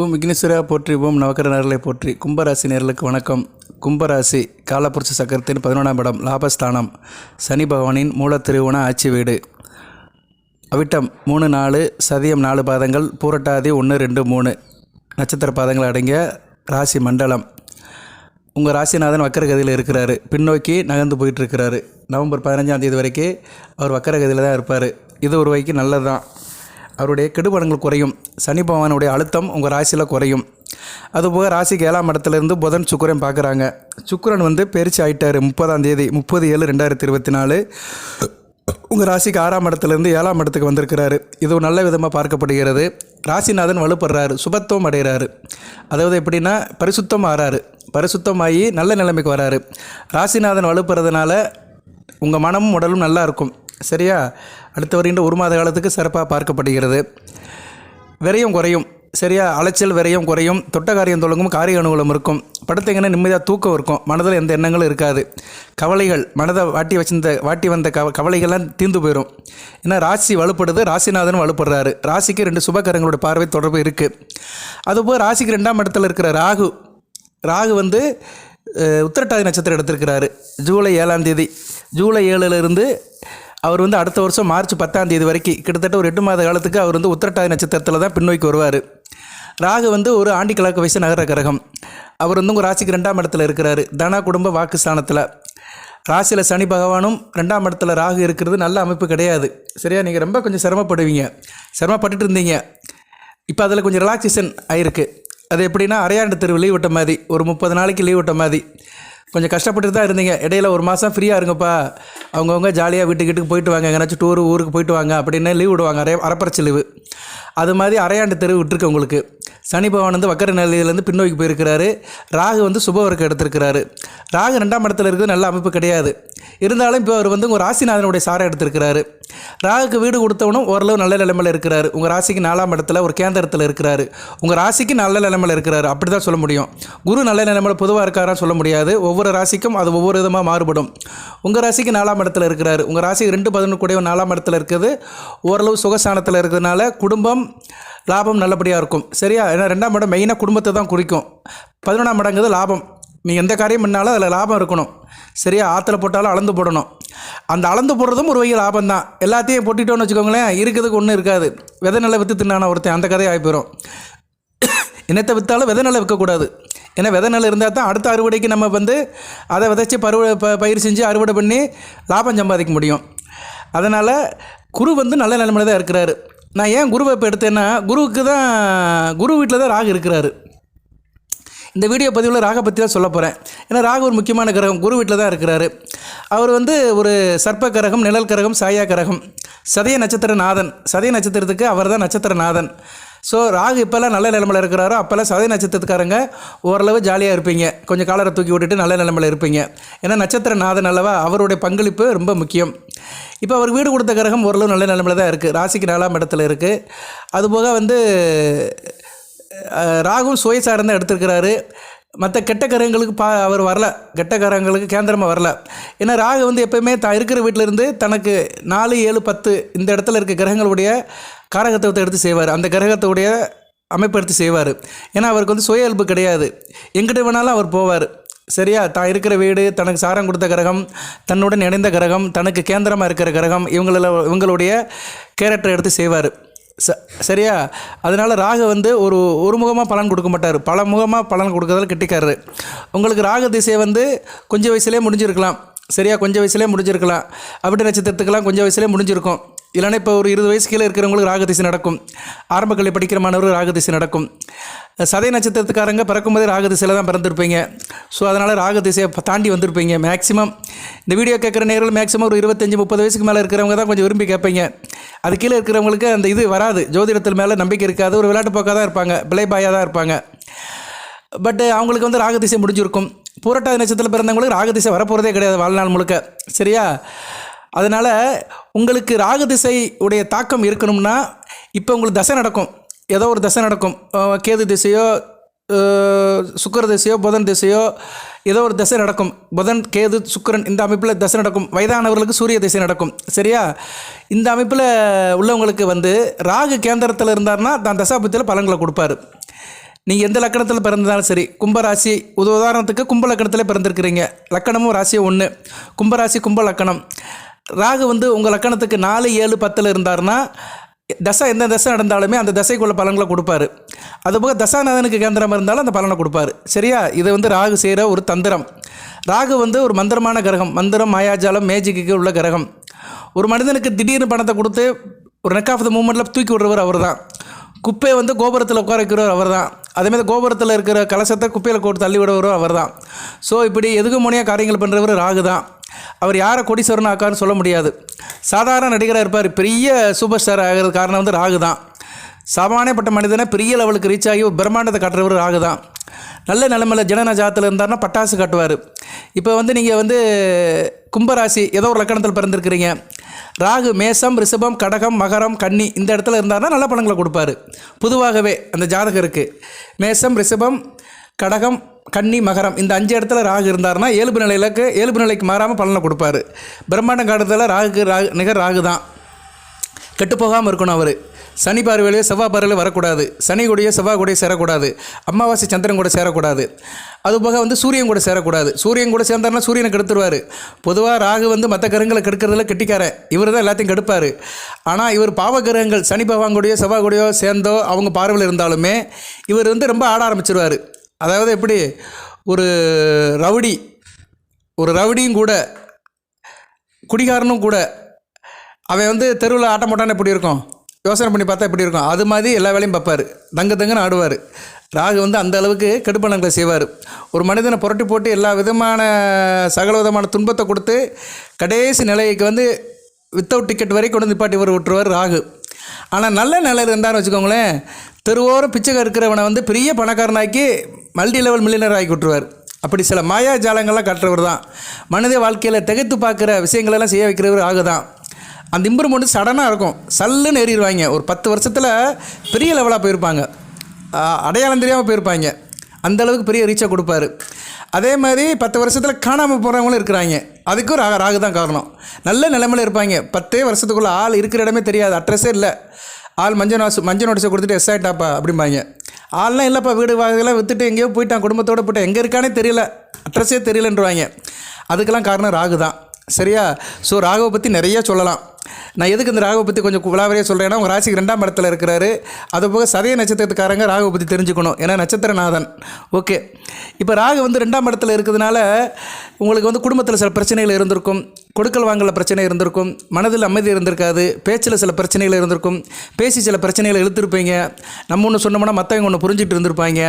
ஓம் விக்னேஸ்வரா போற்றி ஓம் நவக்கர நேரலை போற்றி. கும்பராசி நேர்களுக்கு வணக்கம். கும்பராசி காலப்புருஷ சக்கரத்தின் பதினொன்றாம் இடம் லாபஸ்தானம். சனி பகவானின் மூலத்திருவன ஆட்சி வீடு. அவிட்டம் மூணு நாலு சதியம் நாலு பாதங்கள் பூரட்டாதி ஒன்று ரெண்டு மூணு. நட்சத்திர பாதங்கள் அடங்கிய ராசி மண்டலம். உங்கள் ராசிநாதன் வக்கரகதியில் இருக்கிறாரு. பின்னோக்கி நகர்ந்து போயிட்டு இருக்கிறாரு நவம்பர் பதினஞ்சாம் தேதி வரைக்கும் அவர் வக்கரகதியில் தான் இருப்பார். இது ஒரு வரைக்கும் நல்லது தான் அவருடைய கெடுபடங்கள் குறையும். சனி பகவானுடைய அழுத்தம் உங்கள் ராசியில் குறையும். அதுபோக ராசிக்கு ஏழாம் இடத்துலேருந்து புதன் சுக்கரன் பார்க்குறாங்க. சுக்கரன் வந்து பெருச்சு ஆயிட்டார். முப்பதாம் தேதி முப்பது ஏழு ரெண்டாயிரத்தி இருபத்தி நாலு உங்கள் ராசிக்கு ஆறாம் இடத்துலேருந்து ஏழாம் இடத்துக்கு வந்திருக்கிறாரு. இது நல்ல விதமாக பார்க்கப்படுகிறது. ராசிநாதன் வலுப்படுறாரு. சுபத்துவம் அடைகிறாரு. அதாவது எப்படின்னா பரிசுத்தம் ஆறாரு. பரிசுத்தமாகி நல்ல நிலைமைக்கு வராரு. ராசிநாதன் வலுப்படுறதுனால உங்கள் மனமும் உடலும் நல்லா இருக்கும். சரியா? அடுத்து வருகின்ற ஒரு மாத காலத்துக்கு சிறப்பாக பார்க்கப்படுகிறது. விரையும் குறையும். சரியா? அலைச்சல் விரையும் குறையும். தொட்ட காரியம் தொழுங்கும் காரிய அனுகூலம் இருக்கும். படுத்தீங்கன்னா நிம்மதியாக தூக்கம் இருக்கும். மனதில் எந்த எண்ணங்களும் இருக்காது. கவலைகள் மனதை வாட்டி வச்சிருந்த வாட்டி வந்த கவ கவலைகள்லாம் தீர்ந்து போயிடும் ஏன்னா ராசி வலுப்படுது ராசிநாதன் வலுப்படுறாரு. ராசிக்கு ரெண்டு சுபகரங்களோட பார்வை தொடர்பு இருக்குது அதுபோல் ராசிக்கு ரெண்டாம் இடத்துல இருக்கிற ராகு ராகு வந்து உத்திரட்டாதி நட்சத்திரம் எடுத்திருக்கிறாரு. ஜூலை ஏழாம் தேதி. ஜூலை ஏழுலேருந்து அவர் வந்து அடுத்த வருஷம் மார்ச் பத்தாம் தேதி வரைக்கும் கிட்டத்தட்ட ஒரு எட்டு மாத காலத்துக்கு அவர் வந்து உத்திரட்டாதி நட்சத்திரத்தில் தான் பின்னோக்கி வருவார். ராகு வந்து ஒரு ஆண்டி கிழக்கு வயசு நகர கிரகம். அவர் வந்து உங்கள் ராசிக்கு ரெண்டாம் இடத்துல இருக்கிறாரு. தனா குடும்ப வாக்குஸ்தானத்தில் ராசியில் சனி பகவானும் ரெண்டாம் இடத்துல ராகு இருக்கிறது நல்ல அமைப்பு கிடையாது. சரியா? நீங்கள் ரொம்ப கொஞ்சம் சிரமப்படுவீங்க. சிரமப்பட்டுட்டு இருந்தீங்க. இப்போ அதில் கொஞ்சம் ரிலாக்ஸேஷன் ஆயிருக்கு. அது எப்படின்னா அரையாண்டு தெருவு லீவ் விட்ட மாதிரி ஒரு முப்பது நாளைக்கு லீவ் விட்ட மாதிரி. கொஞ்சம் கஷ்டப்பட்டு தான் இருந்தீங்க. இடையில ஒரு மாதம் ஃப்ரீயாக இருங்கப்பா. அவங்கவுங்க ஜாலியாக வீட்டுக்கு வீட்டுக்கு போயிட்டு வாங்க. எங்கேனாச்சும் டூர் ஊருக்கு போயிட்டு வாங்க. அப்படின்னு லீவ் விடுவாங்க. அரை அரைப்பறச்சி லீவு அது மாதிரி அரையாண்டு தெரு விட்டுருக்கு உங்களுக்கு. சனி பகவான் வந்து வக்கர நிலையிலேருந்து பின்னோக்கி போயிருக்கிறாரு. ராகு வந்து சுபவர்க்கு எடுத்திருக்கிறாரு. ராகு ரெண்டாம் இடத்துல இருக்கிறது நல்ல அமைப்பு கிடையாது. இருந்தாலும் இப்போ அவர் வந்து உங்கள் ராசிநாதனுடைய சாரை எடுத்திருக்கிறாரு. ராகுக்கு வீடு கொடுத்தவனும் ஓரளவு நல்ல நிலைமையில் இருக்கிறாரு. உங்கள் ராசிக்கு நாலாம் இடத்துல ஒரு கேந்திரத்தில் இருக்கிறாரு. உங்கள் ராசிக்கு நல்ல நிலைமையில் இருக்கிறாரு. அப்படி தான் சொல்ல முடியும். குரு நல்ல நிலைமையில் பொதுவாக இருக்காரான்னு சொல்ல முடியாது. ஒவ்வொரு ராசிக்கும் அது ஒவ்வொரு விதமாக மாறுபடும். உங்கள் ராசிக்கு நாலாம் இடத்துல இருக்கிறாரு. உங்கள் ராசிக்கு ரெண்டு பதினொன்று கூட நாலாம் இடத்துல இருக்குது. ஓரளவு சுகஸ்தானத்தில் இருக்கிறதுனால குடும்பம் லாபம் நல்லபடியாக இருக்கும். சரியா? ஏன்னா ரெண்டாம் இடம் மெயினாக குடும்பத்தை தான் குறிக்கும். பதினொன்றாம் இடங்கிறது லாபம். நீ எந்த காரியம் பண்ணாலும் அதில் லாபம் இருக்கணும். சரியா? ஆற்றுல போட்டாலும் அளந்து போடணும். அந்த அளந்து போடுறதும் ஒரு வகை லாபம் தான். எல்லாத்தையும் போட்டுட்டோன்னு வச்சுக்கோங்களேன் இருக்கிறதுக்கு ஒன்றும் இருக்காது. விதை நல்ல விற்று தின்னான ஒருத்தன் அந்த கதையாக போயிடும் என்னத்தை விற்றாலும் விதை நல்ல விற்கக்கூடாது ஏன்னா விதை நெல் இருந்தால் தான் அடுத்த அறுவடைக்கு நம்ம வந்து அதை விதைச்சி பருவ ப பயிர் செஞ்சு அறுவடை பண்ணி லாபம் சம்பாதிக்க முடியும். அதனால் குரு வந்து நல்ல நிலைமையில் தான் இருக்கிறாரு. நான் ஏன் குருவை இப்போ எடுத்தேன்னா குருவுக்கு தான் குரு வீட்டில் தான் ராகு இருக்கிறாரு. இந்த வீடியோ பதிவில் ராக பற்றி தான் சொல்ல போகிறேன் ஏன்னா ராகு ஒரு முக்கியமான கிரகம் குரு வீட்டில் தான் இருக்கிறாரு. அவர் வந்து ஒரு சர்ப்ப கிரகம் நிழல் கிரகம் சாயா கிரகம். சதய நட்சத்திர நாதன். சதய நட்சத்திரத்துக்கு அவர் தான் நட்சத்திர நாதன். ஸோ ராகு இப்போல்லாம் நல்ல நிலமையில் இருக்கிறாரோ. அப்போல்லாம் சதய நட்சத்திரத்துக்காரங்க ஓரளவு ஜாலியாக இருப்பீங்க. கொஞ்சம் காலரை தூக்கி விட்டுட்டு நல்ல நிலமையில் இருப்பீங்க. ஏன்னா நட்சத்திர நாதன் அல்லவா அவருடைய பங்களிப்பு ரொம்ப முக்கியம். இப்போ அவர் வீடு கொடுத்த கிரகம் ஓரளவு நல்ல நிலமையில் தான் இருக்குது ராசிக்கு நாலாம் இடத்துல இருக்குது அதுபோக வந்து ராகும் ராகு எடுத்திருக்கிறாரு. மற்ற கெட்ட கிரகங்களுக்கு பா அவர் வரல. கெட்ட கிரகங்களுக்கு கேந்திரமாக வரல. ஏன்னா ராகு வந்து எப்பயுமே தான் இருக்கிற வீட்டில் இருந்து தனக்கு நாலு ஏழு பத்து இந்த இடத்துல இருக்க கிரகங்களுடைய காரகத்துவத்தை எடுத்து செய்வார். அந்த கிரகத்துடைய அமைப்பு எடுத்து செய்வார். ஏன்னா அவருக்கு வந்து சுய இயல்பு கிடையாது. எங்கிட்ட வேணாலும் அவர் போவார். சரியா? தான் இருக்கிற வீடு தனக்கு சாரம் கொடுத்த கிரகம் தன்னுடன் இணைந்த கிரகம் தனக்கு கேந்திரமாக இருக்கிற கிரகம் இவங்கள இவங்களுடைய கேரக்டர் எடுத்து செய்வார். ச சரியா? அதனால் ராகு வந்து ஒரு ஒரு முகமாக பலன் கொடுக்க மாட்டார். பல முகமாக பலன் கொடுக்கறதால கெட்டிக்காரரு. உங்களுக்கு ராகு திசை வந்து கொஞ்சம் வயசுலேயே முடிஞ்சிருக்கலாம். சரியா கொஞ்சம் வயசுலேயே முடிஞ்சிருக்கலாம். அப்படி நட்சத்திரத்துக்கெல்லாம் கொஞ்சம் வயசுலேயே முடிஞ்சிருக்கும். இல்லைன்னா இப்போ ஒரு இருபது வயசு கீழே இருக்கிறவங்களுக்கு ராகதிசை நடக்கும். ஆரம்ப கல்வி படிக்கிற மாணவர்கள் ராகதிசை நடக்கும். சதை நட்சத்திரத்துக்காரங்க பிறக்கும்போதே ராகதிசையில் தான் பிறந்திருப்பீங்க. ஸோ அதனால் ராகதிசையை தாண்டி வந்திருப்பீங்க. மேக்ஸிமம் இந்த வீடியோ கேட்குற நேரில் மேக்ஸிமம் ஒரு இருபத்தஞ்சி முப்பது வயசுக்கு மேலே இருக்கிறவங்க தான் கொஞ்சம் விரும்பி கேட்பீங்க. அது கீழே இருக்கிறவங்களுக்கு அந்த இது வராது. ஜோதிடத்தில் மேலே நம்பிக்கை இருக்காது. ஒரு விளையாட்டு போக்காக தான் இருப்பாங்க பிள்ளைபாயாக தான் இருப்பாங்க. பட் அவங்களுக்கு வந்து ராகதிசை முடிஞ்சிருக்கும். பூரட்டாதி நட்சத்திரத்தில் பிறந்தவங்களுக்கு ராகதிசை வரப்போகிறதே கிடையாது வாழ்நாள் முழுக்க. சரியா? அதனால் உங்களுக்கு ராகதிசை உடைய தாக்கம் இருக்கணும்னா இப்போ உங்களுக்கு தசை நடக்கும். ஏதோ ஒரு தசை நடக்கும். கேது திசையோ சுக்கர திசையோ புதன் திசையோ ஏதோ ஒரு தசை நடக்கும். புதன் கேது சுக்கிரன் இந்த அமைப்பில் தசை நடக்கும். வயதானவர்களுக்கு சூரிய திசை நடக்கும். சரியா? இந்த அமைப்பில் உள்ளவங்களுக்கு வந்து ராகு கேந்திரத்தில் இருந்தார்னா தான் தசாபத்தியில் பலன்களை கொடுப்பாரு. நீங்கள் எந்த லக்கணத்தில் பிறந்தாலும் சரி கும்பராசி உத உதாரணத்துக்கு கும்ப லக்கணத்தில் பிறந்திருக்கிறீங்க. லக்கணமும் ராசியும் ஒன்று கும்பராசி கும்ப லக்கணம். ராகு வந்து உங்கள் லக்கணத்துக்கு நாலு ஏழு பத்தில் இருந்தார்னா தசை எந்த தசை நடந்தாலுமே அந்த தசைக்குள்ள பலன்களை கொடுப்பாரு. அதுபோக தசாநாதனுக்கு கேந்திரமாக இருந்தாலும் அந்த பலனை கொடுப்பாரு. சரியா? இது வந்து ராகு செய்கிற ஒரு தந்திரம். ராகு வந்து ஒரு மந்திரமான கிரகம். மந்திரம் மாயாஜாலம் மேஜிக்கு உள்ள கிரகம். ஒரு மனிதனுக்கு திடீர்னு பணத்தை கொடுத்து ஒரு நெக் ஆஃப் த மூமெண்ட்டில் தூக்கி விடுறவர் அவர் தான் குப்பையை வந்து கோபுரத்தில் உட்கார வைக்கிறவர் அவர் தான் அதேமாதிரி கோபுரத்தில் இருக்கிற கலசத்தை குப்பையில் கோட்டு தள்ளி விடுவரும் அவர் தான் ஸோ இப்படி எதுக்கு முனையாக காரியங்கள் பண்ணுறவர் ராகு தான் அவர் யாரை கொடிசவரன் ஆக்கான்னு சொல்ல முடியாது. சாதாரண நடிகராக இருப்பார். பெரிய சூப்பர் ஸ்டார் ஆகிறது காரணம் வந்து ராகு தான் சாமானியப்பட்ட மனிதனை பெரிய லெவலுக்கு ரீச் ஆகி பிரம்மாண்டத்தை காட்டுறவர் ராகு தான் நல்ல நிலைமையில் ஜனன ஜாதத்தில் இருந்தாருன்னா பட்டாசு காட்டுவார். இப்போ வந்து நீங்கள் வந்து கும்பராசி ஏதோ ஒரு லக்கணத்தில் பிறந்திருக்கிறீங்க. ராகு மேசம் ரிஷபம் கடகம் மகரம் கன்னி இந்த இடத்துல இருந்தாருன்னா நல்ல பணங்களை கொடுப்பாரு. பொதுவாகவே அந்த ஜாதகருக்கு மேசம் ரிஷபம் கடகம் கன்னி மகரம் இந்த அஞ்சு இடத்துல ராகு இருந்தார்னா இயல்பு நிலையிலக்கு இயல்பு நிலைக்கு மாறாமல் பலனை கொடுப்பாரு. பிரம்மாண்டம் காலத்தில் ராகுக்கு ராகு நிகர் ராகு தான் கெட்டு போகாமல் இருக்கணும் அவர். சனி பார்வையிலேயே செவ்வாய் பார்வையில் வரக்கூடாது. சனி கூடயே செவ்வாய் கூடயே சேரக்கூடாது. அமாவாசை சந்திரன் கூட சேரக்கூடாது. அதுபோக வந்து சூரியன் கூட சேரக்கூடாது. சூரியன் கூட சேர்ந்தாருன்னா சூரியனை கெடுத்துருவார். பொதுவாக ராகு வந்து மற்ற கிரகங்களை கெடுக்கிறதுல கெட்டிக்காரன். இவர் தான் எல்லாத்தையும் கெடுப்பார். ஆனால் இவர் பாவ கிரகங்கள் சனி பகவான் கூடயோ செவ்வாய் கூடயோ சேர்ந்தோ அவங்க பார்வையில் இருந்தாலுமே இவர் வந்து ரொம்ப ஆட ஆரம்பிச்சிருவார். அதாவது எப்படி? ஒரு ரவுடி ஒரு ரவுடியும் கூட குடிகாரனும் கூட அவன் வந்து தெருவில் ஆட்டம் போட்டான்னு எப்படி இருக்கும்? யோசனை பண்ணி பார்த்தா எப்படி இருக்கும்? அது மாதிரி எல்லா வேலையும் பார்ப்பார். தங்க தங்கன்னு ஆடுவார். ராகு வந்து அந்த அளவுக்கு கெடுப்பணங்களை செய்வார். ஒரு மனிதனை புரட்டி போட்டு எல்லா விதமான சகல விதமான துன்பத்தை கொடுத்து கடைசி நிலைக்கு வந்து வித்தவுட் டிக்கெட் வரைக்கும் கொண்டு வந்து நிப்பாட்டி வர விட்டுருவார் ராகு. ஆனால் நல்ல நிலையில் இருந்தான்னு வச்சுக்கோங்களேன் தெருவோரம் பிச்சை இருக்கிறவனை வந்து பெரிய பணக்காரனாக்கி மல்டி லெவல் மில்லியனர் ஆக்கி விட்டுருவார். அப்படி சில மாயா ஜாலங்கள்லாம் காட்டுறவர் தான் மனித வாழ்க்கையில் திகைத்து பார்க்குற விஷயங்களெல்லாம் செய்ய வைக்கிறவர் ராகு தான் அந்த இம்ப்ரூவ்மெண்ட் சடனாக இருக்கும். சல்லுன்னு ஏறிடுவாங்க ஒரு பத்து வருஷத்தில் பெரிய லெவலாக போயிருப்பாங்க. அடையாளம் தெரியாமல் போயிருப்பாங்க. அந்த அளவுக்கு பெரிய ரீச்சை கொடுப்பாரு. அதே மாதிரி பத்து வருஷத்தில் காணாமல் போகிறவங்களும் இருக்கிறாங்க. அதுக்கும் ராக ராகு தான் காரணம். நல்ல நிலைமையில் இருப்பாங்க. பத்தே வருஷத்துக்குள்ளே ஆள் இருக்கிற இடமே தெரியாது. அட்ரஸே இல்லை. ஆள் மஞ்சள் நோஸ் மஞ்சள் நோட்டீஸை கொடுத்துட்டு எஸ் ஆகிட்டாப்பா அப்படிம்பாங்க. ஆள்லாம் இல்லைப்பா வீடு வாங்கலாம் விற்றுட்டு எங்கேயோ போயிட்டான். குடும்பத்தோடு போயிட்டான். எங்கே இருக்கானே தெரியல. அட்ரஸே தெரியலன்றவாங்க. அதுக்கெல்லாம் காரணம் ராகு தான். சரியா? ஸோ ராகவை பற்றி நிறைய சொல்லலாம். நான் எதுக்கு இந்த ராகவை பற்றி கொஞ்சம் விளாவரியாக சொல்கிறேன்னா உங்கள் ராசிக்கு ரெண்டாம் இடத்துல இருக்கிறாரு. அதுபோக சதய நட்சத்திரத்துக்காரங்க ராகவை பற்றி தெரிஞ்சுக்கணும். ஏன்னா நட்சத்திரநாதன். ஓகே இப்போ ராகு வந்து ரெண்டாம் இடத்துல இருக்கிறதுனால உங்களுக்கு வந்து குடும்பத்தில் சில பிரச்சனைகள் இருந்திருக்கும். கொடுக்கல் வாங்கல பிரச்சனை இருந்திருக்கும். மனதில் அமைதி இருந்திருக்காது. பேச்சில் சில பிரச்சனைகள் இருந்திருக்கும். பேசி சில பிரச்சனைகளை இழுத்துருப்பீங்க. நம்ம ஒன்று சொன்னோம்னா மற்றவங்க ஒன்று புரிஞ்சிட்டு இருந்திருப்பாங்க.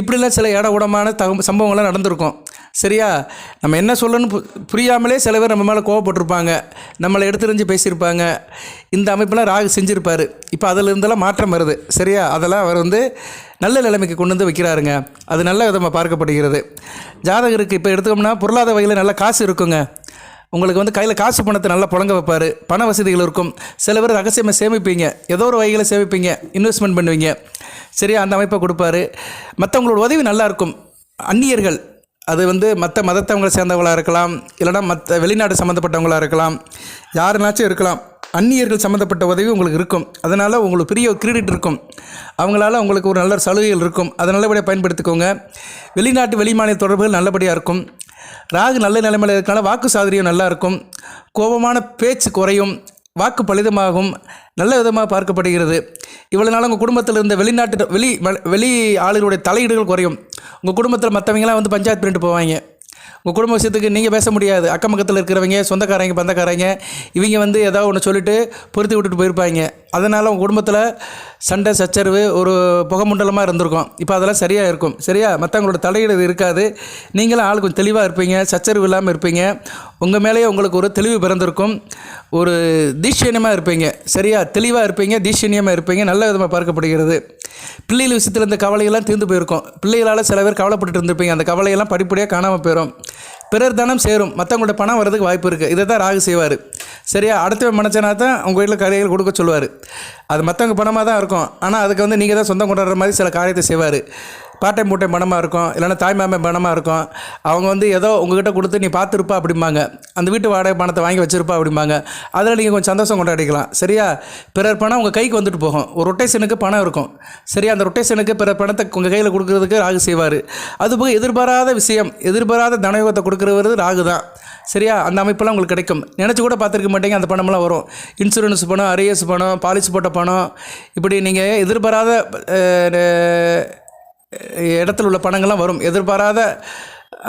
இப்படிலாம் சில இட உடமான தக சம்பவங்கள்லாம் நடந்திருக்கும். சரியா? நம்ம என்ன சொல்லணும்னு பு- புரியாமலே சில பேர் நம்ம மேலே கோவப்பட்டிருப்பாங்க. நம்மளை எடுத்துரிஞ்சு பேசியிருப்பாங்க. இந்த அமைப்பெல்லாம் ராகு செஞ்சுருப்பார். இப்போ அதில் இருந்தெல்லாம் மாற்றம் வருது. சரியா? அதெல்லாம் அவர் வந்து நல்ல நிலைமைக்கு கொண்டு வந்து வைக்கிறாருங்க. அது நல்ல விதமாக பார்க்கப்படுகிறது. ஜாதகருக்கு இப்போ எடுத்துக்கோம்னா பொருளாதார வகையில் நல்ல காசு இருக்குங்க. உங்களுக்கு வந்து கையில் காசு பணத்தை நல்லா புழங்க வைப்பார். பண வசதிகள் இருக்கும். சில பேர் ரகசியமாக சேமிப்பீங்க. ஏதோ ஒரு வகையில் சேமிப்பீங்க. இன்வெஸ்ட்மெண்ட் பண்ணுவீங்க. சரியா? அந்த அமைப்பை கொடுப்பாரு. மற்றவங்களோட உதவி நல்லாயிருக்கும் அந்நியர்கள் அது வந்து மற்ற மதத்தவங்களை சேர்ந்தவங்களாக இருக்கலாம் இல்லைனா மற்ற வெளிநாடு சம்மந்தப்பட்டவங்களாக இருக்கலாம் யாருனாச்சும் இருக்கலாம். அந்நியர்கள் சம்மந்தப்பட்ட உதவி உங்களுக்கு இருக்கும். அதனால் உங்களுக்கு பெரிய கிரெடிட் இருக்கும். அவங்களால உங்களுக்கு ஒரு நல்ல சலுகைகள் இருக்கும். அதை நல்லபடியாக பயன்படுத்திக்கோங்க. வெளிநாட்டு வெளிமாநில தொடர்புகள் நல்லபடியாக இருக்கும். ராகு நல்ல நிலைமையில் இருக்கனால வாக்கு சாதனையும் நல்லா இருக்கும். கோபமான பேச்சு குறையும். வாக்கு பலிதமாகும் நல்ல விதமாக பார்க்கப்படுகிறது. இவ்வளோ நாள் உங்கள் குடும்பத்தில் இருந்த வெளிநாட்டு வெளி வெளி ஆளுகளுடைய தலையீடுகள் குறையும். உங்கள் குடும்பத்தில் மற்றவங்களாம் வந்து பஞ்சாயத்து பிரிண்ட் போவாங்க. உங்கள் குடும்ப விஷயத்துக்கு நீங்கள் பேச முடியாது. அக்கம் பக்கத்தில் இருக்கிறவங்க சொந்தக்காரங்க பந்தக்காரங்க இவங்க வந்து ஏதாவது ஒன்று சொல்லிட்டு பொருத்தி விட்டுட்டு போயிருப்பாங்க. அதனால் உங்கள் குடும்பத்தில் சண்டை சச்சரவு ஒரு புகமண்டலமாக இருந்திருக்கும். இப்போ அதெல்லாம் சரியாக இருக்கும். சரியா? மற்றவங்களோட தலையீடு இருக்காது. நீங்களும் ஆள் கொஞ்சம் தெளிவாக இருப்பீங்க சச்சரவு இல்லாமல் இருப்பீங்க. உங்கள் மேலேயே உங்களுக்கு ஒரு தெளிவு பிறந்திருக்கும். ஒரு தீட்சணியமாக இருப்பீங்க. சரியா? தெளிவாக இருப்பீங்க தீட்சணியமாக இருப்பீங்க. நல்ல விதமாக பார்க்கப்படுகிறது. பிள்ளைகள் விஷயத்தில் இந்த கவலையெல்லாம் தீர்ந்து போயிருக்கும். பிள்ளைகளால் சில பேர் கவலைப்பட்டு இருந்திருப்பீங்க. அந்த கவலையெல்லாம் படிப்படியாக காணாமல் போயிடும் பிறர் தனம் சேரும். மற்றவங்களோட பணம் வர்றதுக்கு வாய்ப்பு இருக்குது இதை தான் ராகு செய்வார். சரியா? அடுத்தவன் மனச்சனா தான் உங்கள் வீட்டில் கடைகள் கொடுக்க சொல்லுவார். அது மற்றவங்க பணமாக தான் இருக்கும். ஆனால் அதுக்கு வந்து நீங்கள் தான் சொந்தம் கொண்டாடுற மாதிரி சில காரியத்தை செய்வார். பாட்டை மூட்டை பணமாக இருக்கும். இல்லைன்னா தாய்மாமை பணமாக இருக்கும். அவங்க வந்து ஏதோ உங்ககிட்ட கொடுத்து நீ பார்த்துருப்பா அப்படிம்பாங்க. அந்த வீட்டு வாடகை பணத்தை வாங்கி வச்சுருப்பா அப்படிம்பாங்க. அதில் நீங்கள் கொஞ்சம் சந்தோஷம் கொண்டாடிக்கலாம். சரியா? பிறர் பணம் உங்கள் கைக்கு வந்துட்டு போகும். ஒரு ரொட்டேஷனுக்கு பணம் இருக்கும். சரியா? அந்த ரொட்டேஷனுக்கு பிறர் பணத்தை உங்கள் கையில் கொடுக்குறதுக்கு ராகு செய்வார். அதுபோக எதிர்பாராத விஷயம் எதிர்பாராத தனயோகத்தை கொடுக்குறவர் ராகு தான். சரியா? அந்த அமைப்பெல்லாம் உங்களுக்கு கிடைக்கும். நினச்சி கூட பார்த்துருக்க மாட்டேங்க அந்த பணமெல்லாம் வரும். இன்சூரன்ஸ் பணம் அரியஸ் பணம் பாலிசி போட்ட பணம். இப்படி நீங்கள் எதிர்பாராத இடத்துல உள்ள பணங்கள்லாம் வரும். எதிர்பாராத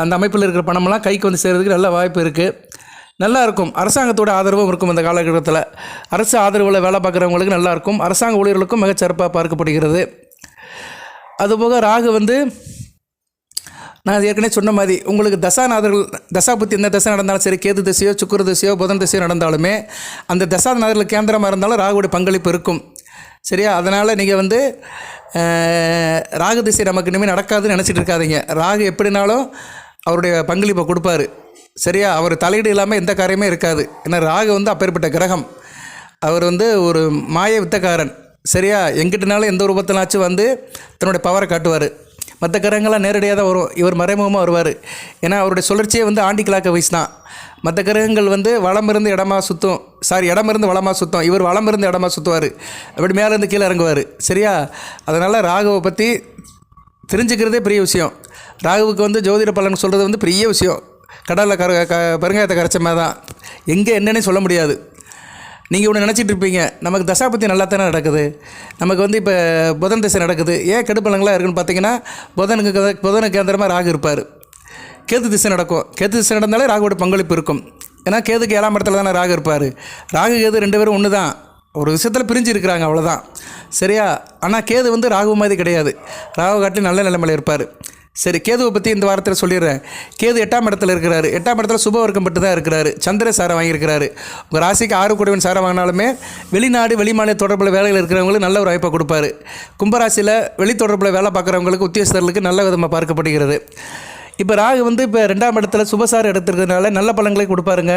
அந்த அமைப்பில் இருக்கிற பணமெல்லாம் கைக்கு வந்து சேர்கிறதுக்கு நல்ல வாய்ப்பு இருக்குது நல்லா இருக்கும். அரசாங்கத்தோட ஆதரவும் இருக்கும் இந்த காலகட்டத்தில். அரசு ஆதரவில் வேலை பார்க்குறவங்களுக்கு நல்லாயிருக்கும் அரசாங்க ஊழியர்களுக்கும் மிகச்சிறப்பாக பார்க்கப்படுகிறது. அதுபோக ராகு வந்து நான் ஏற்கனவே சொன்ன மாதிரி உங்களுக்கு தசாநாதர்கள் தசாபுத்தி எந்த தசை நடந்தாலும் சரி கேது திசையோ சுக்குரு திசையோ புதன் திசையோ நடந்தாலுமே அந்த தசாநாதர்கள் கேந்திரமாக இருந்தாலும் ராகுடைய பங்களிப்பு இருக்கும். சரியா? அதனால் நீங்கள் வந்து ராகு திசை நமக்கு இனிமேல் நடக்காதுன்னு நினச்சிட்டு இருக்காதீங்க. ராகு எப்படினாலும் அவருடைய பங்களிப்பை கொடுப்பாரு. சரியா? அவர் தலையீடு இல்லாமல் எந்த காரியமே இருக்காது. ஏன்னா ராகு வந்து அப்பேற்பட்ட கிரகம். அவர் வந்து ஒரு மாய வித்தக்காரன் சரியா? எங்கிட்டனாலும் எந்த ரூபத்தினாச்சும் வந்து தன்னுடைய பவரை காட்டுவார். மற்ற கிரகங்கள்லாம் நேரடியாக தான் வரும். இவர் மறைமுகமாக வருவார். ஏன்னா அவருடைய சுழற்சியே வந்து ஆண்டி கிழக்க வயசு தான். மற்ற கிரகங்கள் வந்து வளம் இருந்து இடமா சுற்றும் சாரி இடம் இருந்து வளமாக சுற்றும் இவர் வளம் இருந்து இடமா சுற்றுவார் அப்படி மேலேருந்து கீழே இறங்குவார். சரியா? அதனால் ராகுவை பற்றி தெரிஞ்சுக்கிறதே பெரிய விஷயம். ராகுவுக்கு வந்து ஜோதிட பலன் சொல்கிறது வந்து பெரிய விஷயம். கடலில் கர க பெருங்காயத்தை கரைச்ச மாதிரி தான். எங்கே என்னன்னே சொல்ல முடியாது. நீங்கள் ஒன்று நினச்சிட்டு இருப்பீங்க நமக்கு தசாபத்தி நல்லா தானே நடக்குது? நமக்கு வந்து இப்போ புதன் திசை நடக்குது. ஏன் கெடுப்பலங்களாக இருக்குன்னு பார்த்தீங்கன்னா புதனுக்கு கத- புதனுக்கு கேந்திரமாக ராகு இருப்பார். கேது திசை நடக்கும். கேது திசை நடந்தாலே ராகுவோட பங்களிப்பு இருக்கும். ஏன்னா கேதுக்கு ஏழாம் இடத்துல தானே ராகு இருப்பார். ராகு கேது ரெண்டு பேரும் ஒன்று தான் ஒரு விஷயத்தில் பிரிஞ்சு இருக்கிறாங்க அவ்வளோதான் சரியா? ஆனால் கேது வந்து ராகு மாதிரி கிடையாது. ராகு காட்டி நல்ல நிலைமையில் இருப்பார். சரி கேதுவை பற்றி இந்த வாரத்தில் சொல்லிடுறேன். கேது எட்டாம் இடத்துல இருக்கிறாரு. எட்டாம் இடத்துல சுப வர்க்கம் மட்டும் தான் இருக்கிறாரு. சந்திர சாரை வாங்கியிருக்கிறாரு. உங்கள் ராசிக்கு ஆறு கூடவன் சாரை வாங்கினாலுமே வெளிநாடு வெளிமாநில தொடர்பில் வேலையில் இருக்கிறவங்களுக்கு நல்ல ஒரு வாய்ப்பை கொடுப்பாரு. கும்பராசியில் வெளி தொடர்பில் வேலை பார்க்குறவங்களுக்கு உத்தியோகஸ்தர்களுக்கு நல்ல விதமாக பார்க்கப்படுகிறது. இப்போ ராகு வந்து இப்போ ரெண்டாம் இடத்துல சுபசாரம் எடுத்துருக்கிறதுனால நல்ல பலன்களை கொடுப்பாருங்க.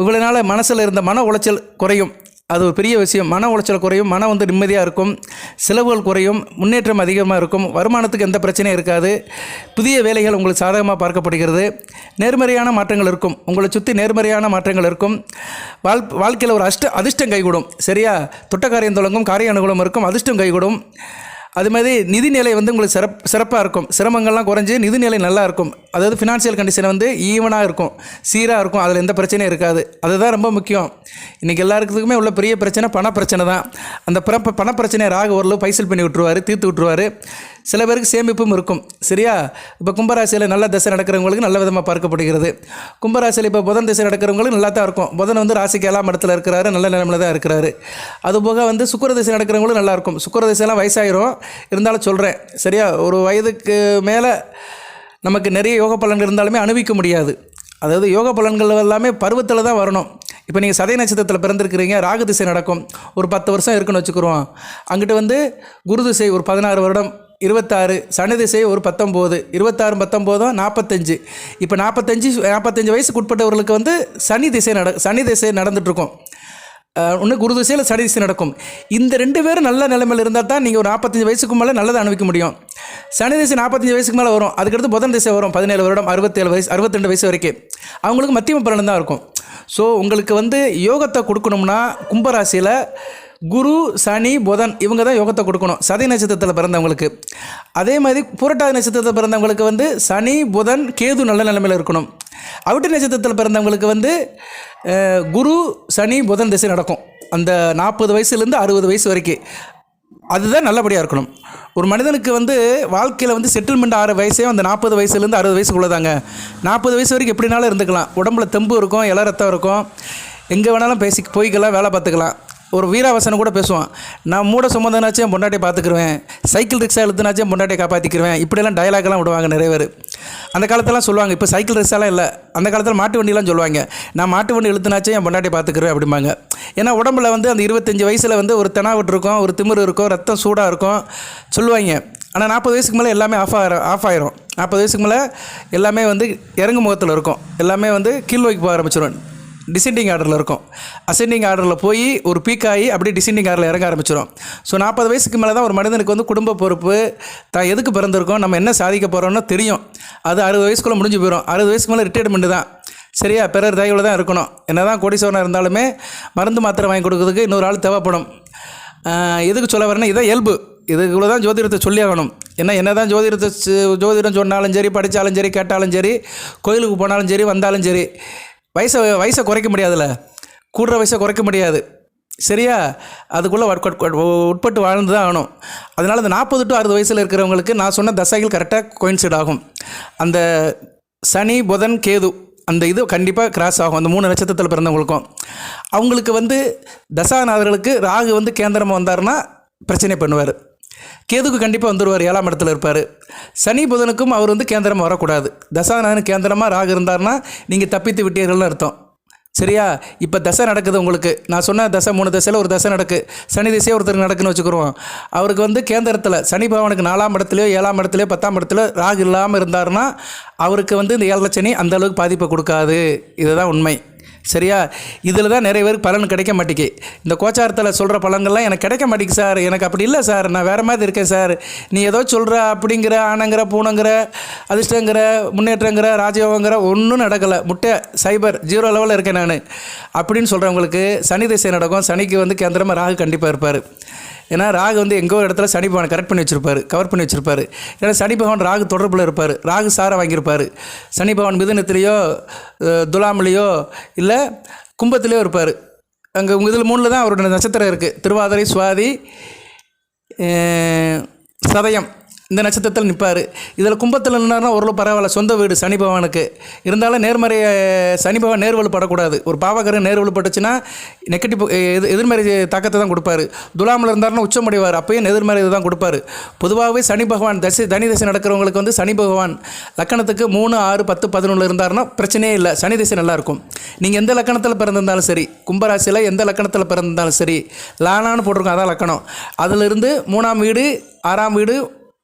இவ்வளோ நாள் மனசில் இருந்த மன உளைச்சல் குறையும். அது ஒரு பெரிய விஷயம். மன உளைச்சல் குறையும் மனம் வந்து நிம்மதியாக இருக்கும் செலவுகள் குறையும் முன்னேற்றம் அதிகமாக இருக்கும் வருமானத்துக்கு எந்த பிரச்சனையும் இருக்காது. புதிய வேலைகள் உங்களுக்கு சாதகமாக பார்க்கப்படுகிறது. நேர்மறையான மாற்றங்கள் இருக்கும். உங்களை சுற்றி நேர்மறையான மாற்றங்கள் இருக்கும். வாழ் வாழ்க்கையில் ஒரு அஷ்ட அதிர்ஷ்டம் கைகூடும். சரியா? தொட்ட காரியம் தொடங்கும் காரிய அனுகூலம் இருக்கும் அதிர்ஷ்டம் கைகூடும். அது மாதிரி நிதிநிலை வந்து உங்களுக்கு சிறப் சிறப்பாக இருக்கும். சிரமங்கள்லாம் குறைஞ்சி நிதிநிலை நல்லா இருக்கும். அதாவது ஃபினான்ஷியல் கண்டிஷன் வந்து ஈவனாக இருக்கும். சீராக இருக்கும். அதில் எந்த பிரச்சனையும் இருக்காது. அதுதான் ரொம்ப முக்கியம். இன்றைக்கி எல்லாருக்குமே உள்ள பெரிய பிரச்சனை பண பிரச்சனை தான். அந்த பிற பண பிரச்சனையை ராக ஓரளவு பைசல் பண்ணி விட்டுருவார் தீர்த்து விட்டுருவார். சில பேருக்கு சேமிப்பும் இருக்கும். சரியா? இப்போ கும்பராசியில் நல்ல திசை நடக்கிறவங்களுக்கு நல்ல விதமாக பார்க்கப்படுகிறது. கும்பராசியில் இப்போ புதன் திசை நடக்கிறவங்களுக்கு நல்லா தான் இருக்கும். புதன் வந்து ராசிக்கு ஏழாம் இடத்துல இருக்கிறாரு நல்ல நிலைமையில தான் இருக்கிறாரு. அதுபோக வந்து சுக்கர திசை நடக்கிறவங்களும் நல்லாயிருக்கும் சுக்கர திசையெல்லாம் வயசாயிரும். இருந்தாலும் சொல்கிறேன் சரியா? ஒரு வயதுக்கு மேலே நமக்கு நிறைய யோக பலன்கள் இருந்தாலுமே அனுபவிக்க முடியாது. அதாவது யோக பலன்கள் எல்லாமே பருவத்தில் தான் வரணும். இப்போ நீங்கள் சதய நட்சத்திரத்தில் பிறந்திருக்கிறீங்க. ராகு திசை நடக்கும். ஒரு பத்து வருஷம் இருக்குன்னு வச்சுக்கிறோம். அங்கிட்டு வந்து குரு திசை ஒரு பதினாறு வருடம் இருபத்தாறு சனி திசை ஒரு பத்தொம்போது இருபத்தாறு பத்தொம்போதும் நாற்பத்தஞ்சு இப்போ நாற்பத்தஞ்சு நாற்பத்தஞ்சு வயசுக்கு உட்பட்டவர்களுக்கு வந்து சனி திசை நட சனி திசை நடந்துட்டுருக்கும். ஒன்று குரு திசையில் சனி திசை நடக்கும். இந்த ரெண்டு பேரும் நல்ல நிலைமையில் இருந்தால் தான் நீங்கள் ஒரு நாற்பத்தஞ்சு வயசுக்கு மேலே நல்லதை அனுபவிக்க முடியும். சனி திசை நாற்பத்தஞ்சு வயசுக்கு மேலே வரும். அதுக்கடுத்து புதன் திசை வரும். பதினேழு வருடம் அறுபத்தேழு வயசு அறுபத்தெண்டு வயசு வரைக்கும். அவங்களுக்கு மத்தியம பலன் தான் இருக்கும். ஸோ உங்களுக்கு வந்து யோகத்தை கொடுக்கணும்னா கும்பராசியில் குரு சனி புதன் இவங்க தான் யோகத்தை கொடுக்கணும். சதி நட்சத்திரத்தில் பிறந்தவங்களுக்கு. அதே மாதிரி புரட்டாதி நட்சத்திரத்தில் பிறந்தவங்களுக்கு வந்து சனி புதன் கேது நல்ல நிலைமையில் இருக்கணும். அவிட்டு நட்சத்திரத்தில் பிறந்தவங்களுக்கு வந்து குரு சனி புதன் திசை நடக்கும். அந்த நாற்பது வயசுலேருந்து அறுபது வயசு வரைக்கும். அதுதான் நல்லபடியாக இருக்கணும். ஒரு மனிதனுக்கு வந்து வாழ்க்கையில் வந்து செட்டில்மெண்ட் ஆறு வயசே அந்த நாற்பது வயசுலேருந்து அறுபது வயசுக்குள்ளே தாங்க நாற்பது வயசு வரைக்கும் எப்படினாலும் இருந்துக்கலாம். உடம்புல தெம்பு இருக்கும் இள ரத்தம் இருக்கும். எங்கே வேணாலும் பேசி போய்க்கலாம் வேலை பார்த்துக்கலாம். ஒரு வீராவசனம் கூட பேசுவான். நான் மூட சுமந்தனாச்சும் என் பொண்டாட்டியை பார்த்துக்குருவேன். சைக்கிள் ரிக்ஷா எழுத்துனாச்சும் என் பொண்டாட்டியை காப்பாற்றிக்கிருவேன் இப்படியெல்லாம் டயலாக்லாம் விடுவாங்க நிறைய பேர். அந்த காலத்தெல்லாம் சொல்லுவாங்க இப்போ சைக்கிள் ரிக்ஷாலாம் இல்லை. அந்த காலத்தில் மாட்டு வண்டிலாம் சொல்லுவாங்க நான் மாட்டு வண்டி எழுத்துனாச்சும் என் பொண்டாட்டியை பார்த்துக்குருவேன் அப்படிம்பாங்க. ஏன்னா உடம்புல வந்து அந்த இருபத்தஞ்சி வயசில் வந்து ஒரு தெனாவட்டு இருக்கும் ஒரு திமிரு இருக்கும் ரத்தம் சூடாக இருக்கும் சொல்லுவாங்க. ஆனால் நாற்பது வயசுக்கு மேலே எல்லாமே ஆஃப் ஆகிரும் ஆஃப் ஆயிரும். நாற்பது வயசுக்கு மேலே எல்லாமே வந்து இறங்கு முகத்தில் இருக்கும். எல்லாமே வந்து கீழ் நோக்கி போக ஆரம்பிச்சிடும் டிசெண்டிங் ஆர்டரில் இருக்கும். அசெண்டிங் ஆர்டரில் போய் ஒரு பீக் ஆகி அப்படியே டிசெண்டிங் ஆர்டரில் இறங்க ஆரம்பிச்சிடும் ஸோ நாற்பது வயசுக்கு மேலே தான் ஒரு மனிதனுக்கு வந்து குடும்ப பொறுப்பு தான் எதுக்கு பிறந்திருக்கோம் நம்ம என்ன சாதிக்க போகிறோம்னு தெரியும். அது அறுபது வயசுக்குள்ளே முடிஞ்சு போயிடும் அறுபது வயசுக்கு மேலே ரிட்டையர்மெண்ட் தான். சரியா பிறர் தயவில் தான் இருக்கணும். என்ன தான் கோடீஸ்வரனாக இருந்தாலுமே மருந்து மாத்திரை வாங்கி கொடுக்கறதுக்கு இன்னொரு ஆள் தேவைப்படும். எதுக்கு சொல்ல வரேன்னா இதான் இயல்பு. இதுக்குள்ள தான் ஜோதிடத்தை சொல்லி ஆகணும். என்ன என்ன தான் ஜோதிடத்தை ஜோதிடம் சொன்னாலும் சரி படித்தாலும் சரி கேட்டாலும் சரி கோயிலுக்கு போனாலும் சரி வந்தாலும் சரி வயசை வயசை குறைக்க முடியாதுல்ல. கூடுற வயசை குறைக்க முடியாது. சரியா? அதுக்குள்ளே உட்பட்டு வாழ்ந்து தான் ஆகணும். அதனால் அந்த நாற்பது டு அறுபது வயசில் இருக்கிறவங்களுக்கு நான் சொன்ன தசைகள் கரெக்டாக கோயின்சைட் ஆகும். அந்த சனி புதன் கேது அந்த இது கண்டிப்பாக கிராஸ் ஆகும். அந்த மூணு நட்சத்திரத்தில் பிறந்தவங்களுக்கும். அவங்களுக்கு வந்து தசாநாதர்களுக்கு ராகு வந்து கேந்திரமாக வந்தாருன்னா பிரச்சனை பண்ணுவார். கேதுக்கு கண்டிப்பாக வந்துடுவார் ஏழாம் இடத்துல இருப்பார். சனி புதனுக்கும் அவர் வந்து கேந்திரமாக வரக்கூடாது. தசாநாதன் கேந்திரமாக ராகு இருந்தார்னா நீங்கள் தப்பித்து விட்டீர்கள்னு அர்த்தம். சரியா? இப்போ தசை நடக்குது உங்களுக்கு. நான் சொன்ன தசை மூணு தசையில் ஒரு தசை நடக்கு. சனி திசையை ஒருத்தருக்கு நடக்குன்னு வச்சுக்கிறோம். அவருக்கு வந்து கேந்திரத்தில் சனி பகவானுக்கு நாலாம் இடத்துலையோ ஏழாம் இடத்துலையோ பத்தாம் இடத்துல ராகு இல்லாமல் இருந்தாருன்னா அவருக்கு வந்து இந்த ஏழரை சனி அந்த அளவுக்கு பாதிப்பை கொடுக்காது. இதுதான் உண்மை. சரியா? இதில் தான் நிறைய பேருக்கு பலன் கிடைக்க மாட்டேங்கு இந்த கோச்சாரத்தில் சொல்கிற பலன்கள்லாம் எனக்கு கிடைக்க மாட்டேங்குது சார். எனக்கு அப்படி இல்லை சார். நான் வேறு மாதிரி இருக்கேன் சார். நீ ஏதோ சொல்கிற அப்படிங்கிற ஆனங்கிற பூனங்கிற அதிர்ஷ்டங்கிற முன்னேற்றங்கிற ராஜயோகங்கிற ஒன்றும் நடக்கலை. முட்டை சைபர் ஜீரோ லெவலில் இருக்கேன் நான். அப்படின்னு சொல்கிறவங்களுக்கு சனி திசை நடக்கும். சனிக்கு வந்து கேந்திரமாக ராகு கண்டிப்பாக இருப்பார். ஏன்னா ராகு வந்து எங்கோ ஒரு இடத்துல சனி பகவான் கரெக்ட் பண்ணி வச்சிருப்பார் கவர் பண்ணி வச்சிருப்பார். ஏன்னா சனி பகவான் ராகு தொடர்பில் இருப்பார் ராகு சாரை வாங்கியிருப்பார். சனி பகவான் மிதுனத்திலேயோ துலாமிலேயோ இல்லை கும்பத்திலேயோ இருப்பார். அங்கே இதில் மூணில் தான் அவரோட நட்சத்திரம் இருக்குது திருவாதிரை சுவாதி சதயம். இந்த நட்சத்திரத்தில் நிற்பார் இதில் கும்பத்தில் நின்னார்னா ஓரளவு பரவாயில்ல. சொந்த வீடு சனி பகவானுக்கு. இருந்தாலும் நேர்மறைய சனி பகவான் நேர்வழி படக்கூடாது. ஒரு பாவகரன் நேர்வழி பட்டுச்சுன்னா நெகட்டிவ் எது எதிர்மறை தாக்கத்தை தான் கொடுப்பாரு. துலாமில் இருந்தாருன்னா உச்சமடைவார். அப்பயும் எதிர்மறை தான் கொடுப்பாரு. பொதுவாகவே சனி பகவான் தசை தனி தசை நடக்கிறவங்களுக்கு வந்து சனி பகவான் லக்கணத்துக்கு மூணு ஆறு பத்து பதினொன்று இருந்தாருன்னா பிரச்சனையே இல்லை. சனி தசை நல்லாயிருக்கும். நீங்கள் எந்த லக்கணத்தில் பிறந்திருந்தாலும் சரி கும்பராசியில் எந்த லக்கணத்தில் பிறந்திருந்தாலும் சரி லானான்னு போட்டிருக்கோம். அதான் லக்கணம். அதிலிருந்து மூணாம் வீடு ஆறாம் வீடு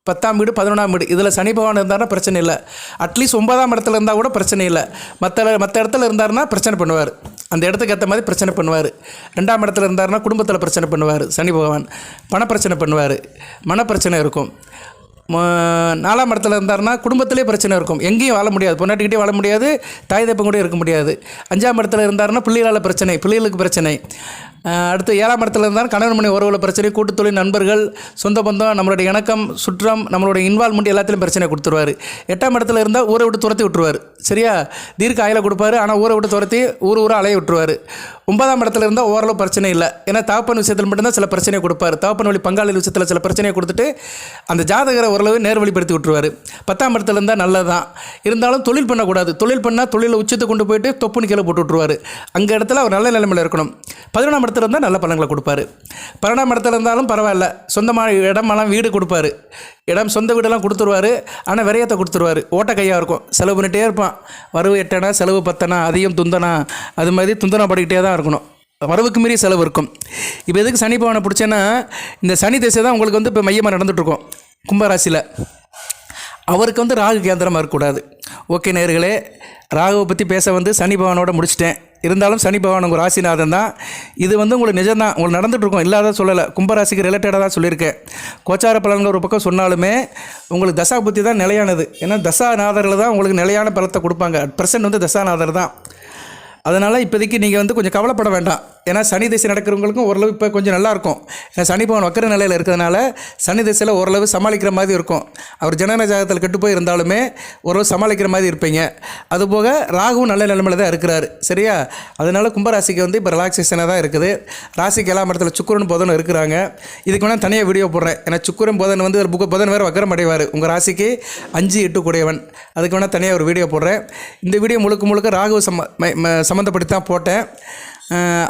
பத்தாம் வீடு பதினொன்றாம் வீடு. இதில் சனி பகவான் இருந்தார்னா பிரச்சனை இல்லை. அட்லீஸ்ட் ஒன்பதாம் இடத்துல இருந்தால் கூட பிரச்சனை இல்லை. மற்ற மற்ற இடத்துல இருந்தாருன்னா பிரச்சனை பண்ணுவார். அந்த இடத்துக்கு ஏற்ற மாதிரி பிரச்சனை பண்ணுவார். ரெண்டாம் இடத்துல இருந்தாருன்னா குடும்பத்தில் பிரச்சனை பண்ணுவார் சனி பகவான். பணப்பிரச்சனை பண்ணுவார். மனப்பிரச்சனை இருக்கும். நாலாம் இடத்துல இருந்தாருன்னா குடும்பத்திலே பிரச்சனை இருக்கும். எங்கேயும் வாழ முடியாது. பொண்டாட்டிக்கிட்டே வாழ முடியாது. தாய் தப்பம் கூட இருக்க முடியாது. அஞ்சாம் இடத்துல இருந்தாருன்னா பிள்ளைகளால் பிரச்சனை பிள்ளைகளுக்கு பிரச்சனை. அடுத்து ஏழாம் இடத்துல இருந்தால் கணவன் மணி உறவுல பிரச்சனை கூட்டுத்தொழில் நண்பர்கள் சொந்த பந்தம் நம்மளுடைய இணக்கம் சுற்றம் நம்மளுடைய இன்வால்மெண்ட் எல்லாத்திலும் பிரச்சனை கொடுத்துருவாரு. எட்டாம் இடத்துல இருந்தால் ஊரை விட்டு துரத்தி விட்டுருவார். சரியா? தீர்க்க ஆயில கொடுப்பாரு. ஆனால் ஊரை விட்டு துரத்தி ஊர் ஊரை அலைய விட்டுருவார். ஒன்பதாம் இடத்துல இருந்தால் ஓரளவு பிரச்சனை இல்லை. ஏன்னா தகப்பன் விஷயத்தில் மட்டும்தான் சில பிரச்சனையை கொடுப்பார். தகப்பன் வழி பங்காளி விஷயத்தில் சில பிரச்சனையை கொடுத்துட்டு அந்த ஜாதகரை ஓரளவு நேர்வழிப்படுத்தி விட்டுருவார். பத்தாம் இடத்துல இருந்தால் நல்லது தான் இருந்தாலும் தொழில் பண்ணக்கூடாது. தொழில் பண்ணால் தொழிலை உச்சத்தை கொண்டு போயிட்டு தொப்புன்னு கீழே போட்டு விட்ருவாரு அங்கே இடத்துல அவர் நல்ல நிலைமையில் இருக்கணும். பதினொன்றாம் இடத்துல இருந்தால் நல்ல பலன்களை கொடுப்பாரு. பன்னெண்டாம் இடத்துல இருந்தாலும் பரவாயில்ல. சொந்தமான இடமெல்லாம் வீடு கொடுப்பாரு. இடம் சொந்த வீடெல்லாம் கொடுத்துருவாரு. ஆனால் விரயத்தை கொடுத்துருவாரு. ஓட்ட கையாக இருக்கும். செலவு பண்ணிகிட்டே இருப்பான். வரவு எட்டனா செலவு பத்தனா அதிகம் துந்தனா அது மாதிரி துந்தனா படிக்கிட்டே தான் இருக்கணும். வரவுக்கு மீறி செலவு இருக்கும். இப்போ எதுக்கு சனி பவனை பிடிச்சேன்னா இந்த சனி திசை தான் உங்களுக்கு வந்து இப்போ மையமாக நடந்துகிட்ருக்கோம் கும்பராசியில் அவருக்கு வந்து ராகு கேந்திரமாக இருக்கக்கூடாது. ஓகே நேர்களே ராகுவை பற்றி பேச வந்து சனி பகவானோட முடிச்சிட்டேன். இருந்தாலும் சனி பகவான் உங்கள் ராசிநாதன் தான். இது வந்து உங்களுக்கு நிஜம்தான் உங்களுக்கு நடந்துகிட்ருக்கோம் இருக்கும். இல்லாத சொல்லலை. கும்பராசிக்கு ரிலேட்டடாக தான் சொல்லியிருக்கேன். கோச்சார பலன்கள் ஒரு பக்கம் சொன்னாலுமே உங்களுக்கு தசா புத்தி தான் நிலையானது. ஏன்னா தசாநாதரில் தான் உங்களுக்கு நிலையான பலத்தை கொடுப்பாங்க. அட் ப்ரெசென்ட் வந்து தசாநாதர் தான். அதனால் இப்போதைக்கு நீங்கள் வந்து கொஞ்சம் கவலைப்பட வேண்டாம். ஏன்னா சனி திசை நடக்கிறவங்களுக்கும் ஓரளவு இப்போ கொஞ்சம் நல்லா இருக்கும். ஏன்னா சனி பவன் வக்கர நிலையில் இருக்கிறதுனால சனி திசையில் ஓரளவு சமாளிக்கிற மாதிரி இருக்கும். அவர் ஜனன ஜாகத்தில் கெட்டு போய் இருந்தாலுமே ஓரளவு சமாளிக்கிற மாதிரி இருப்பீங்க. அதுபோக ராகுவும் நல்ல நிலைமையில தான் இருக்கிறாரு. சரியா? அதனால் கும்பராசிக்கு வந்து இப்போ ரிலாக்ஸேஷனாக தான் இருக்குது. ராசிக்கு எல்லாம் இடத்துல சுக்குரன் போதனும் இருக்கிறாங்க. இதுக்கு வேணால் தனியாக வீடியோ போடுறேன். ஏன்னா சுக்குரன் புதன் வந்து புக்க புதன் வேறு வக்கரம் அடைவார். உங்கள் ராசிக்கு அஞ்சு எட்டு கூடியவன். அதுக்கு வேணால் தனியாக ஒரு வீடியோ போடுறேன். இந்த வீடியோ முழுக்க முழுக்க ராகு சம்ம ம- ம- சம்மந்தப்பட்டு தான் போட்டேன்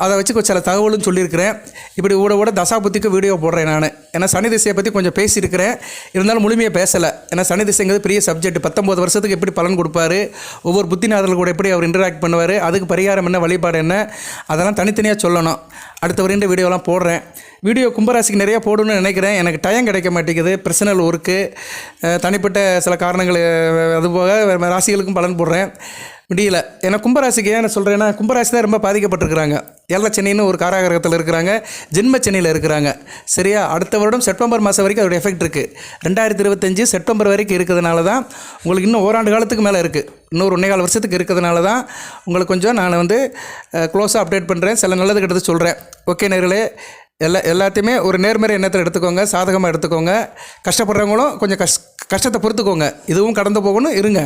அதை வச்சு கொஞ்சம் சில தகவலும் சொல்லியிருக்கிறேன். இப்படி ஊட ஊட தசாபுத்திக்கு வீடியோ போடுறேன் நான். ஏன்னா சனி திசையை பற்றி கொஞ்சம் பேசியிருக்கிறேன். இருந்தாலும் முழுமையாக பேசலை. ஏன்னா சனி திசைங்கிறது பெரிய சப்ஜெக்ட் பத்தொம்போது வருஷத்துக்கு எப்படி பலன் கொடுப்பார்? ஒவ்வொரு புத்திநாதர்கள் கூட எப்படி அவர் இன்டராக்ட் பண்ணுவார்? அதுக்கு பரிகாரம் என்ன? வழிபாடு என்ன? அதெல்லாம் தனித்தனியாக சொல்லணும். அடுத்த வருகின்ற வீடியோலாம் போடுறேன். வீடியோ கும்பராசிக்கு நிறைய போடணும்னு நினைக்கிறேன். எனக்கு டைம் கிடைக்க மாட்டேங்குது. Personal work. தனிப்பட்ட சில காரணங்கள் அதுபோக ராசிகளுக்கும் பலன் போடுறேன். முடியல. ஏன்னா கும்பராசிக்கு ஏன் சொல்கிறேன்னா கும்பராசி தான் ரொம்ப பாதிக்கப்பட்டிருக்கிறாங்க. ஏழச்சனின்னு ஒரு காராகிரகத்தில் இருக்கிறாங்க. ஜென்ம சென்னையில் இருக்கிறாங்க. சரியா? அடுத்த வருடம் செப்டம்பர் மாதம் வரைக்கும் அதோட எஃபெக்ட் இருக்குது ரெண்டாயிரத்தி இருபத்தஞ்சி செப்டம்பர் வரைக்கும் இருக்கிறதுனால தான் உங்களுக்கு இன்னும் ஓராண்டு காலத்துக்கு மேலே இருக்குது இன்னொரு ஒன்றே கால் வருஷத்துக்கு இருக்கிறதுனால தான் உங்களுக்கு கொஞ்சம் நான் வந்து க்ளோஸாக அப்டேட் பண்ணுறேன் சில நல்லது கெட்டது சொல்கிறேன் ஓகே நேர்களே எல்லா எல்லாத்தையுமே ஒரு நேர்மறை எண்ணத்தில் எடுத்துக்கோங்க சாதகமாக எடுத்துக்கோங்க. கஷ்டப்படுறவங்களும் கொஞ்சம் கஷ் கஷ்டத்தை பொறுத்துக்கோங்க. இதுவும் கடந்து போகணும் இருங்க.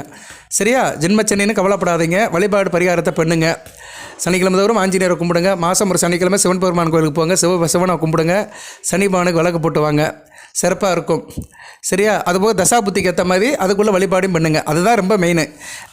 சரியா? ஜென்மச்சனின்னு கவலைப்படாதீங்க. வழிபாடு பரிகாரத்தை பண்ணுங்க. சனிக்கிழமை தோறும் ஆஞ்சநேயரை கும்பிடுங்க. மாதம் ஒரு சனிக்கிழமை சிவன் பெருமான் கோயிலுக்கு போங்க. சிவ சிவனை கும்பிடுங்க. சனி பகவானுக்கு விளக்கு போட்டு வாங்க. சிறப்பாக இருக்கும். சரியா? அதுபோக தசாபுத்திக்கு ஏற்ற மாதிரி அதுக்குள்ளே வழிபாடும் பண்ணுங்கள் அதுதான் ரொம்ப மெயின்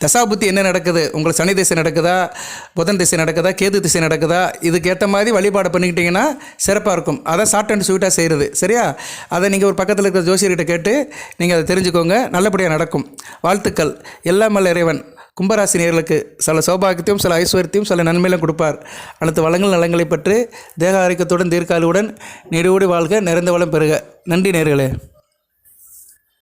தசாபுத்தி என்ன நடக்குது? உங்களுக்கு சனி திசை நடக்குதா? புதன் திசை நடக்குதா? கேது திசை நடக்குதா? இதுக்கு ஏற்ற மாதிரி வழிபாடு பண்ணிக்கிட்டிங்கன்னா சிறப்பாக இருக்கும். அதை ஷார்ட் அண்ட் ஸ்வீட்டாக செய்கிறது சரியா? அதை நீங்கள் ஒரு பக்கத்தில் இருக்கிற ஜோசியர்கிட்ட கேட்டு நீங்கள் அதை தெரிஞ்சுக்கோங்க. நல்லபடியாக நடக்கும். வாழ்த்துக்கள். எல்லாம் மல்ல இறைவன். கும்பராசி நேர்களுக்கு சில சௌபாகியத்தையும் சில ஐஸ்வர்யத்தையும் சில நன்மையிலும் கொடுப்பார். அனைத்து வளங்கள் நலங்களை பற்றி தேக ஆரோக்கியத்துடன் தீர்க்காலுடன் நெடுவோடி வாழ்க நிறைந்த வளம் பெறுக. நன்றி நேர்களே.